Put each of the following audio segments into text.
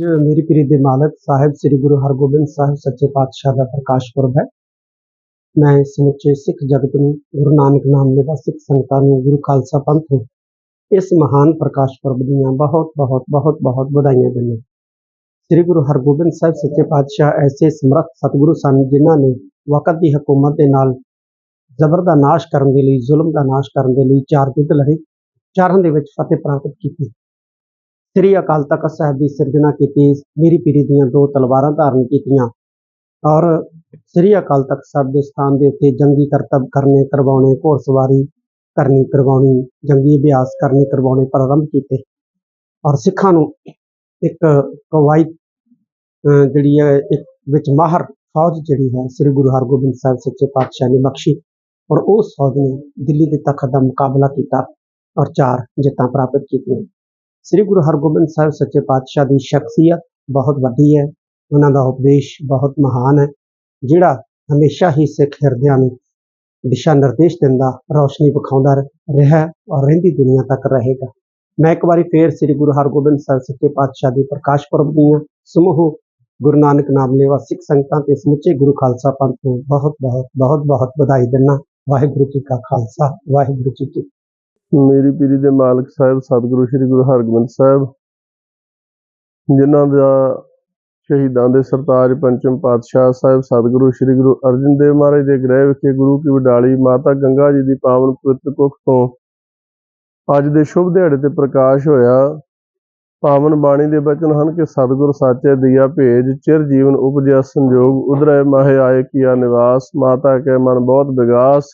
ਜੋ ਮੇਰੀ ਪੀਰੀ ਦੇ ਮਾਲਕ ਸਾਹਿਬ ਸ੍ਰੀ ਗੁਰੂ ਹਰਗੋਬਿੰਦ ਸਾਹਿਬ ਸੱਚੇ ਪਾਤਸ਼ਾਹ ਦਾ ਪ੍ਰਕਾਸ਼ ਪੁਰਬ ਹੈ। ਮੈਂ ਸਮੁੱਚੇ ਸਿੱਖ ਜਗਤ ਨੂੰ ਗੁਰੂ ਨਾਨਕ ਨਾਮ ਦੇ ਸਿੱਖ ਸੰਗਤਾਂ ਨੂੰ ਗੁਰੂ ਖਾਲਸਾ ਪੰਥ ਨੂੰ ਇਸ ਮਹਾਨ ਪ੍ਰਕਾਸ਼ ਪੁਰਬ ਦੀਆਂ ਬਹੁਤ ਬਹੁਤ ਬਹੁਤ ਬਹੁਤ ਵਧਾਈਆਂ ਦਿੰਦਾ ਸ੍ਰੀ ਗੁਰੂ ਹਰਗੋਬਿੰਦ ਸਾਹਿਬ ਸੱਚੇ ਪਾਤਸ਼ਾਹ ਐਸੇ ਸਮਰੱਥ ਸਤਿਗੁਰੂ ਸਨ ਜਿਨ੍ਹਾਂ ਨੇ ਵਕਤ ਦੀ ਹਕੂਮਤ ਦੇ ਨਾਲ ਜ਼ਬਰ ਦਾ ਨਾਸ਼ ਕਰਨ ਦੇ ਲਈ, ਜ਼ੁਲਮ ਦਾ ਨਾਸ਼ ਕਰਨ ਦੇ ਲਈ ਚਾਰ ਯੁੱਧ ਲੜੇ। ਚਾਰਾਂ ਦੇ ਵਿੱਚ ਫਤਿਹ ਪ੍ਰਾਪਤ ਕੀਤੀ। ਸ੍ਰੀ ਅਕਾਲ ਤਖਤ ਸਾਹਿਬ ਦੀ ਸਿਰਜਣਾ ਕੀਤੀ, ਮੇਰੀ ਪੀਰੀ ਦੀਆਂ ਦੋ ਤਲਵਾਰਾਂ ਧਾਰਨ ਕੀਤੀਆਂ ਔਰ ਸ੍ਰੀ ਅਕਾਲ ਤਖਤ ਸਾਹਿਬ ਦੇ ਸਥਾਨ ਦੇ ਉੱਤੇ ਜੰਗੀ ਕਰਤੱਵ ਕਰਨੇ ਕਰਵਾਉਣੇ, ਘੋੜਸਵਾਰੀ ਕਰਨੀ ਕਰਵਾਉਣੀ, ਜੰਗੀ ਅਭਿਆਸ ਕਰਨੇ ਕਰਵਾਉਣੇ ਪ੍ਰਾਰੰਭ ਕੀਤੇ ਔਰ ਸਿੱਖਾਂ ਨੂੰ ਇੱਕ ਕਵਾਇਤ ਅਹ ਜਿਹੜੀ ਹੈ, ਇੱਕ ਵਿੱਚ ਮਾਹਰ ਫੌਜ ਜਿਹੜੀ ਹੈ, ਸ੍ਰੀ ਗੁਰੂ ਹਰਗੋਬਿੰਦ ਸਾਹਿਬ ਸੱਚੇ ਪਾਤਸ਼ਾਹ ਨੇ ਬਖਸ਼ੀ ਔਰ ਉਸ ਫੌਜ ਨੇ ਦਿੱਲੀ ਦੇ ਤਖਤ ਦਾ ਮੁਕਾਬਲਾ ਕੀਤਾ ਔਰ ਚਾਰ ਜਿੱਤਾਂ ਪ੍ਰਾਪਤ ਕੀਤੀਆਂ। ਸ੍ਰੀ ਗੁਰੂ ਹਰਗੋਬਿੰਦ ਸਾਹਿਬ ਸੱਚੇ ਪਾਤਸ਼ਾਹ ਦੀ ਸ਼ਖਸੀਅਤ ਬਹੁਤ ਵੱਡੀ ਹੈ। ਉਹਨਾਂ ਦਾ ਉਪਦੇਸ਼ ਬਹੁਤ ਮਹਾਨ ਹੈ, ਜਿਹੜਾ ਹਮੇਸ਼ਾ ਹੀ ਸਿੱਖ ਹਿਰਦਿਆਂ ਨੂੰ ਦਿਸ਼ਾ ਨਿਰਦੇਸ਼ ਦਿੰਦਾ, ਰੌਸ਼ਨੀ ਵਿਖਾਉਂਦਾ ਰਿਹਾ ਔਰ ਰਹਿੰਦੀ ਦੁਨੀਆ ਤੱਕ ਰਹੇਗਾ। ਮੈਂ ਇੱਕ ਵਾਰੀ ਫੇਰ ਸ੍ਰੀ ਗੁਰੂ ਹਰਗੋਬਿੰਦ ਸਾਹਿਬ ਸੱਚੇ ਪਾਤਸ਼ਾਹ ਦੇ ਪ੍ਰਕਾਸ਼ ਪੁਰਬ ਦੀਆਂ ਸਮੂਹ ਗੁਰੂ ਨਾਨਕ ਨਾਮ ਲੈਵਾ ਸਿੱਖ ਸੰਗਤਾਂ ਤੇ ਸਮੁੱਚੇ ਗੁਰੂ ਖਾਲਸਾ ਪੰਥ ਨੂੰ ਬਹੁਤ ਬਹੁਤ ਬਹੁਤ ਬਹੁਤ ਵਧਾਈ ਦਿੰਦਾ। ਵਾਹਿਗੁਰੂ ਜੀ ਕਾ ਖਾਲਸਾ, ਵਾਹਿਗੁਰੂ ਜੀ ਕੀ ਮੇਰੀ ਪੀਰੀ ਦੇ ਮਾਲਕ ਸਾਹਿਬ, ਸਤਿਗੁਰੂ ਸ੍ਰੀ ਗੁਰੂ ਹਰਗੋਬਿੰਦ ਸਾਹਿਬ, ਜਿਨ੍ਹਾਂ ਦਾ ਸ਼ਹੀਦਾਂ ਦੇ ਸਰਤਾਜ ਪੰਚਮ ਪਾਤਸ਼ਾਹ ਸਾਹਿਬ, ਸਤਿਗੁਰੂ ਸ੍ਰੀ ਗੁਰੂ ਅਰਜਨ ਦੇਵ ਮਹਾਰਾਜ ਦੇ ਗ੍ਰਹਿ ਵਿਖੇ ਗੁਰੂ ਕੀ ਵਡਾਲੀ ਮਾਤਾ ਗੰਗਾ ਜੀ ਦੀ ਪਾਵਨ ਪਵਿੱਤਰ ਕੁੱਖ ਤੋਂ ਅੱਜ ਦੇ ਸ਼ੁਭ ਦਿਹਾੜੇ ਤੇ ਪ੍ਰਕਾਸ਼ ਹੋਇਆ। ਪਾਵਨ ਬਾਣੀ ਦੇ ਬਚਨ ਹਨ ਕਿ ਸਤਿਗੁਰ ਸਾਚੇ ਦੀਆ ਭੇਜ, ਚਿਰ ਜੀਵਨ ਉਪਜਿਆ ਸੰਜੋਗ, ਉਧਰੈ ਮਾਹੇ ਆਏ ਕੀਆ ਨਿਵਾਸ, ਮਾਤਾ ਕੇ ਮਨ ਬਹੁਤ ਵਿਗਾਸ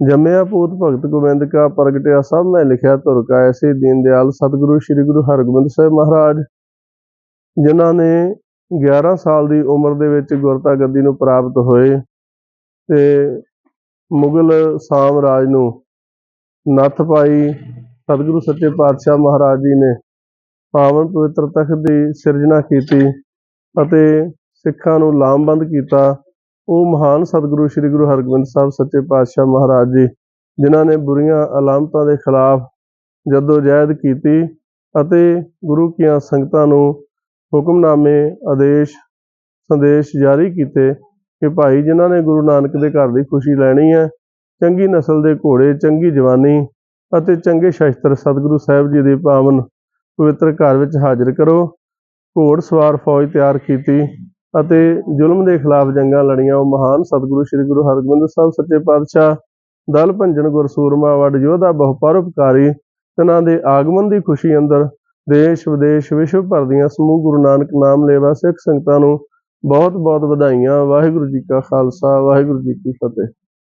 ਜੰਮਿਆ ਪੂਤ ਭਗਤ ਗੋਬਿੰਦ ਕਾ ਪ੍ਰਗਟਿਆ ਸਭ ਮੈਂ ਲਿਖਿਆ ਧੁਰ ਕਾ, ਐਸੇ ਦੀਨ ਦਿਆਲ ਸਤਿਗੁਰੂ, ਸ੍ਰੀ ਗੁਰੂ ਹਰਗੋਬਿੰਦ ਸਾਹਿਬ ਮਹਾਰਾਜ, ਜਿਨ੍ਹਾਂ ਨੇ 11 ਸਾਲ ਦੀ ਉਮਰ ਦੇ ਵਿੱਚ ਗੁਰਤਾ ਗੱਦੀ ਨੂੰ ਪ੍ਰਾਪਤ ਹੋਏ ਤੇ ਮੁਗਲ ਸਾਮਰਾਜ ਨੂੰ ਨੱਥ ਪਾਈ ਸਤਿਗੁਰੂ ਸੱਚੇ ਪਾਤਸ਼ਾਹ ਮਹਾਰਾਜ ਜੀ ਨੇ ਪਾਵਨ ਪਵਿੱਤਰ ਤਖਤ ਦੀ ਸਿਰਜਣਾ ਕੀਤੀ ਅਤੇ ਸਿੱਖਾਂ ਨੂੰ ਲਾਮਬੰਦ ਕੀਤਾ। ਉਹ ਮਹਾਨ ਸਤਿਗੁਰੂ ਸ੍ਰੀ ਗੁਰੂ ਹਰਗੋਬਿੰਦ ਸਾਹਿਬ ਸੱਚੇ ਪਾਤਸ਼ਾਹ ਮਹਾਰਾਜ ਜੀ, ਜਿਨ੍ਹਾਂ ਨੇ ਬੁਰੀਆਂ ਅਲਾਮਤਾਂ ਦੇ ਖਿਲਾਫ ਜਦੋਜਹਿਦ ਕੀਤੀ ਅਤੇ ਗੁਰੂ ਕੀਆਂ ਸੰਗਤਾਂ ਨੂੰ ਹੁਕਮਨਾਮੇ, ਆਦੇਸ਼, ਸੰਦੇਸ਼ ਜਾਰੀ ਕੀਤੇ ਕਿ ਭਾਈ ਜਿਨ੍ਹਾਂ ਨੇ ਗੁਰੂ ਨਾਨਕ ਦੇ ਘਰ ਦੀ ਖੁਸ਼ੀ ਲੈਣੀ ਹੈ, ਚੰਗੀ ਨਸਲ ਦੇ ਘੋੜੇ, ਚੰਗੀ ਜਵਾਨੀ ਅਤੇ ਚੰਗੇ ਸ਼ਸਤਰ ਸਤਿਗੁਰੂ ਸਾਹਿਬ ਜੀ ਦੇ ਪਾਵਨ ਪਵਿੱਤਰ ਘਰ ਵਿੱਚ ਹਾਜ਼ਰ ਕਰੋ। ਘੋੜ ਸਵਾਰ ਫੌਜ ਤਿਆਰ ਕੀਤੀ। ਅਤੇ ਜ਼ੁਲਮ ਦੇ ਖਿਲਾਫ ਜੰਗਾਂ ਲੜੀਆਂ, ਉਹ ਮਹਾਨ ਸਤਿਗੁਰੂ ਸ੍ਰੀ ਗੁਰੂ ਹਰਗੋਬਿੰਦ ਸਾਹਿਬ ਸੱਚੇ ਪਾਤਸ਼ਾਹ, ਦਲ ਭੰਜਨ ਗੁਰਸੂਰਮਾ ਵੱਡ ਯੋਧਾ ਬਹੁ ਪਰਉਪਕਾਰੀ ਤਿਨਾਂ ਦੇ ਆਗਮਨ ਦੀ ਖੁਸ਼ੀ ਅੰਦਰ ਦੇਸ਼, ਵਿਦੇਸ਼, ਵਿਸ਼ਵ ਭਰ ਦੀਆਂ ਸਮੂਹ ਗੁਰੂ ਨਾਨਕ ਨਾਮ ਲੇਵਾ ਸਿੱਖ ਸੰਗਤਾਂ ਨੂੰ ਬਹੁਤ ਬਹੁਤ ਵਧਾਈਆਂ। ਵਾਹਿਗੁਰੂ ਜੀ ਕਾ ਖਾਲਸਾ, ਵਾਹਿਗੁਰੂ ਜੀ ਕੀ ਫਤਿਹ।